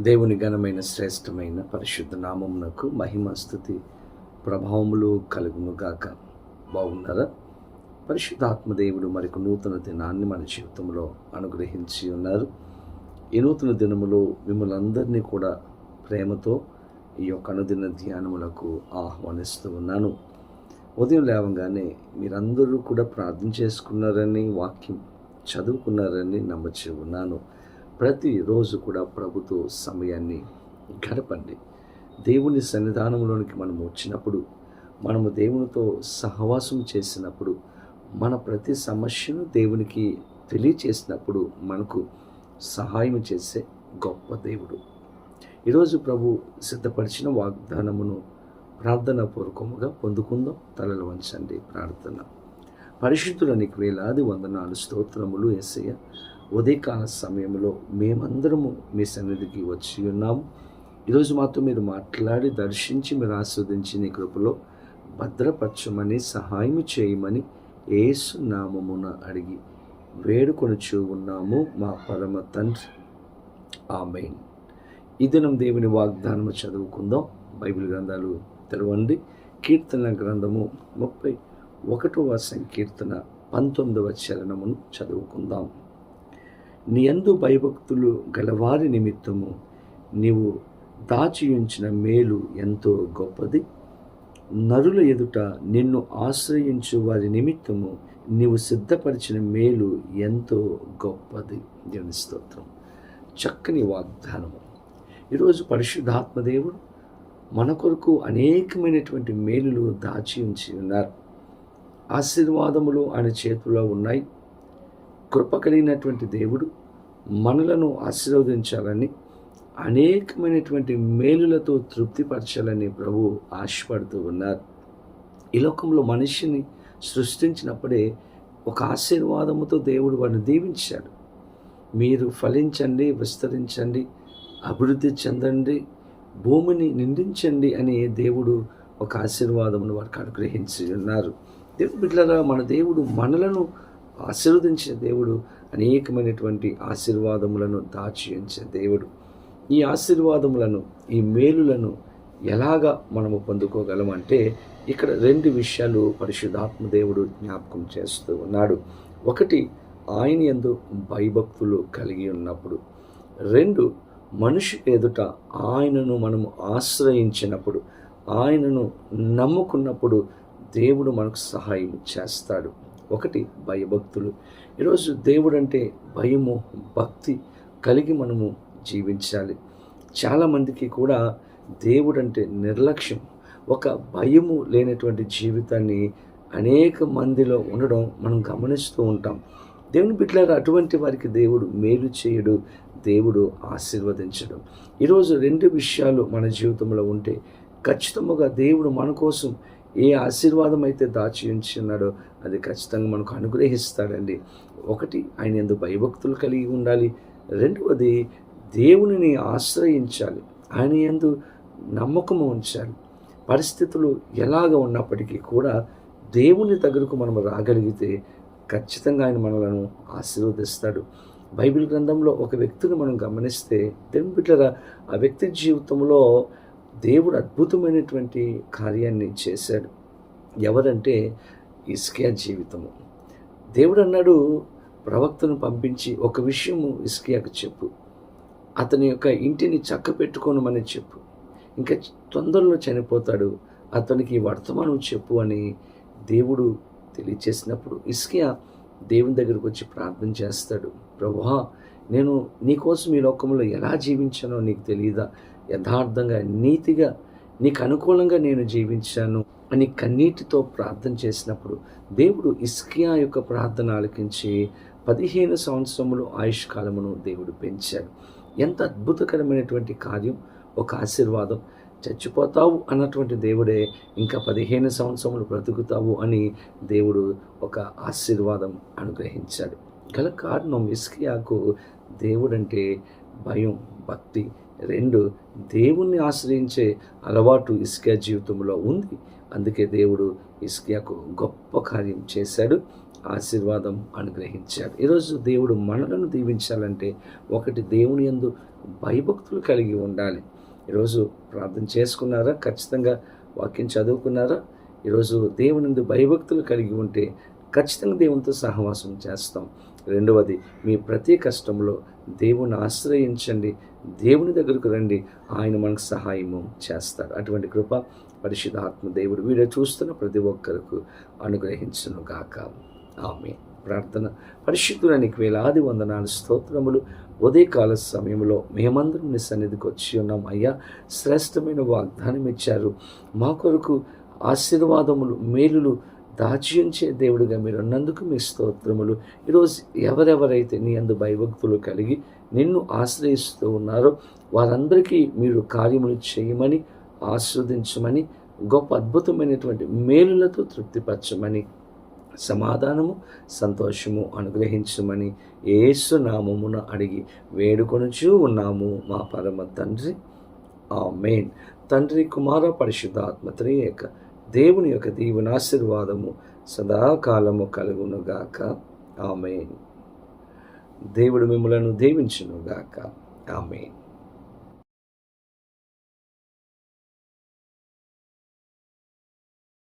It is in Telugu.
దేవుని ఘనమైన శ్రేష్టమైన పరిశుద్ధ నామమునకు మహిమ స్థుతి ప్రభావములు కలుగునుగాక బాగున్నారా? పరిశుద్ధాత్మ దేవుడు మరొక నూతన దినాన్ని మన జీవితంలో అనుగ్రహించి ఉన్నారు. ఈ నూతన దినములో మిమ్మల్ని అందరినీ కూడా ప్రేమతో ఈ యొక్క అనుదిన ధ్యానములకు ఆహ్వానిస్తూ ఉన్నాను. ఉదయం లేవగానే మీరందరూ కూడా ప్రార్థన చేసుకున్నారని వాక్యం చదువుకున్నారని నమ్మచ్చి ఉన్నాను. ప్రతిరోజు కూడా ప్రభుతో సమయాన్ని గడపండి. దేవుని సన్నిధానంలోనికి మనము వచ్చినప్పుడు మనము దేవునితో సహవాసం చేసినప్పుడు మన ప్రతి సమస్యను దేవునికి తెలియచేసినప్పుడు మనకు సహాయం చేసే గొప్ప దేవుడు. ఈరోజు ప్రభు సిద్ధపరిచిన వాగ్దానమును ప్రార్థన పూర్వకముగా పొందుకుందాం. తలలు వంచండి ప్రార్థన. పరిశుద్ధులనికి వేలాది వందనాలు స్తోత్రములు ఎస్ఐ ఉదయకాల సమయంలో మేమందరము మీ సన్నిధికి వచ్చి ఉన్నాము. ఈరోజు మాతో మీరు మాట్లాడి దర్శించి మీరు ఆస్వాదించి నీ కృపలో భద్రపరచమని సహాయం చేయమని ఏసు నామమున అడిగి వేడుకొనుచు ఉన్నాము. మా పరమ తండ్రి. ఆమెన్. ఈ దినం దేవుని వాగ్దానము చదువుకుందాం. బైబిల్ గ్రంథాలు తెరవండి. కీర్తన గ్రంథము ముప్పై ఒకటవ సంకీర్తన పంతొమ్మిదవ చరణమును చదువుకుందాం. నీ యందు భయభక్తులు గలవారి నిమిత్తము నీవు దాచి ఉంచిన మేలు ఎంతో గొప్పది. నరుల ఎదుట నిన్ను ఆశ్రయించు వారి నిమిత్తము నీవు సిద్ధపరిచిన మేలు ఎంతో గొప్పది. దేవుని స్తోత్రం. చక్కని వాగ్దానము. ఈరోజు పరిశుద్ధాత్మదేవుడు మన కొరకు అనేకమైనటువంటి మేలులు దాచి ఉంచి ఉన్నారు. ఆశీర్వాదములు ఆయన చేతిలో ఉన్నాయి. కృప కలిగినటువంటి దేవుడు మనలను ఆశీర్వదించాలని అనేకమైనటువంటి మేలులతో తృప్తిపరచాలని ప్రభు ఆశపడుతూ ఉన్నారు. ఈ లోకంలో మనిషిని సృష్టించినప్పుడే ఒక ఆశీర్వాదముతో దేవుడు వాడిని దీవించాడు. మీరు ఫలించండి విస్తరించండి అభివృద్ధి చెందండి భూమిని నిందించండి అని దేవుడు ఒక ఆశీర్వాదమును వారికి అనుగ్రహించి ఉన్నారు. దేవుడు బిడ్డలరా మన దేవుడు మనలను ఆశీర్వదించే దేవుడు అనేకమైనటువంటి ఆశీర్వాదములను దాచి ఉంచే దేవుడు. ఈ ఆశీర్వాదములను ఈ మేలులను ఎలాగా మనము పొందుకోగలం అంటే ఇక్కడ రెండు విషయాలు పరిశుద్ధాత్మ దేవుడు జ్ఞాపకం చేస్తూ ఉన్నాడు. ఒకటి ఆయన ఎందు భయభక్తులు కలిగి ఉన్నప్పుడు. రెండు మనిషి ఎదుట ఆయనను మనము ఆశ్రయించినప్పుడు. ఆయనను నమ్ముకున్నప్పుడు దేవుడు మనకు సహాయం చేస్తాడు. ఒకటి భయభక్తులు. ఈరోజు దేవుడు అంటే భయము భక్తి కలిగి మనము జీవించాలి. చాలామందికి కూడా దేవుడు అంటే నిర్లక్ష్యం. ఒక భయము లేనటువంటి జీవితాన్ని అనేక మందిలో ఉండడం మనం గమనిస్తూ ఉంటాం. దేవుని బిడ్డలారా అటువంటి వారికి దేవుడు మేలు చేయడు దేవుడు ఆశీర్వదించడం. ఈరోజు రెండు విషయాలు మన జీవితంలో ఉంటే ఖచ్చితంగా దేవుడు మన కోసం ఏ ఆశీర్వాదం అయితే దాచి ఉంచున్నాడో అది ఖచ్చితంగా మనకు అనుగ్రహిస్తాడండి. ఒకటి ఆయన ఎందు భయభక్తులు కలిగి ఉండాలి. రెండవది దేవునిని ఆశ్రయించాలి. ఆయన ఎందు నమ్మకము ఉంచాలి. పరిస్థితులు ఎలాగ ఉన్నప్పటికీ కూడా దేవుని దగ్గరకు మనం రాగలిగితే ఖచ్చితంగా ఆయన మనలను ఆశీర్వదిస్తాడు. బైబిల్ గ్రంథంలో ఒక వ్యక్తిని మనం గమనిస్తే దేవుని బిడ్డరా ఆ వ్యక్తి జీవితంలో దేవుడు అద్భుతమైనటువంటి కార్యాన్ని చేశాడు. ఎవరంటే ఇస్కియా జీవితము. దేవుడు అన్నాడు ప్రవక్తను పంపించి ఒక విషయము ఇస్కియాకు చెప్పు. అతని యొక్క ఇంటిని చక్క పెట్టుకోనమని చెప్పు. ఇంకా తొందరలో చనిపోతాడు. అతనికి వర్తమానం చెప్పు అని దేవుడు తెలియచేసినప్పుడు ఇస్కియా దేవుని దగ్గరకు వచ్చి ప్రార్థన చేస్తాడు. ప్రభువా నేను నీకోసం ఈ లోకంలో ఎలా జీవించానో నీకు తెలియదా? యథార్థంగా నీతిగా నీకు అనుకూలంగా నేను జీవించాను అని కన్నీటితో ప్రార్థన చేసినప్పుడు దేవుడు ఇస్కియా యొక్క ప్రార్థన ఆలకించి పదిహేను సంవత్సరములు ఆయుష్కాలమును దేవుడు పెంచాడు. ఎంత అద్భుతకరమైనటువంటి కార్యం ఒక ఆశీర్వాదం. చచ్చిపోతావు అన్నటువంటి దేవుడే ఇంకా పదిహేను సంవత్సరములు బ్రతుకుతావు అని దేవుడు ఒక ఆశీర్వాదం అనుగ్రహించాడు. గల కారణం ఇస్కియాకు దేవుడంటే భయం భక్తి రెండు దేవుణ్ణి ఆశ్రయించే అలవాటు ఇస్కియా జీవితంలో ఉంది. అందుకే దేవుడు ఇస్కియాకు గొప్ప కార్యం చేశాడు ఆశీర్వాదం అనుగ్రహించాడు. ఈరోజు దేవుడు మనలను దీవించాలంటే ఒకటి దేవుని యందు భయభక్తులు కలిగి ఉండాలి. ఈరోజు ప్రార్థన చేసుకున్నారా? ఖచ్చితంగా వాక్యం చదువుకున్నారా? ఈరోజు దేవుని యందు భయభక్తులు కలిగి ఉంటే ఖచ్చితంగా దేవునితో సహవాసం చేస్తాం. రెండవది మీ ప్రతి కష్టంలో దేవుని ఆశ్రయించండి. దేవుని దగ్గరకు రండి. ఆయన మనకు సహాయము చేస్తారు. అటువంటి కృప పరిశుద్ధాత్మ దేవుడు వీడియో చూస్తున్న ప్రతి ఒక్కరికి అనుగ్రహించను గాక. ఆమె ప్రార్థన పరిశుద్ధుడానికి వేలాది వందనాలు స్తోత్రములు. ఉదయకాల సమయంలో మేమందరం నీ సన్నిధికి వచ్చి ఉన్నాం. అయ్యా శ్రేష్టమైన వాగ్దానం ఇచ్చారు. మా కొరకు ఆశీర్వాదములు మేలులు దాచి ఉంచే దేవుడిగా మీరు అన్నందుకు మీ స్తోత్రములు. ఈరోజు ఎవరెవరైతే నీ అందు భయభక్తులు కలిగి నిన్ను ఆశ్రయిస్తూ ఉన్నారో వారందరికీ మీరు కార్యములు చేయమని ఆస్వాదించమని గొప్ప అద్భుతమైనటువంటి మేలులతో తృప్తిపరచమని సమాధానము సంతోషము అనుగ్రహించమని ఏసునామమున అడిగి వేడుకొనుచూ ఉన్నాము మా పరమ తండ్రి. ఆ మెయిన్ తండ్రి కుమార పరిశుద్ధాత్మ త్రియేక దేవుని యొక్క దీవెనాశీర్వాదము సదాకాలము కలుగునుగాక. ఆమెన్. దేవుడు మిమ్మలను దీవించునుగాక. ఆమెన్.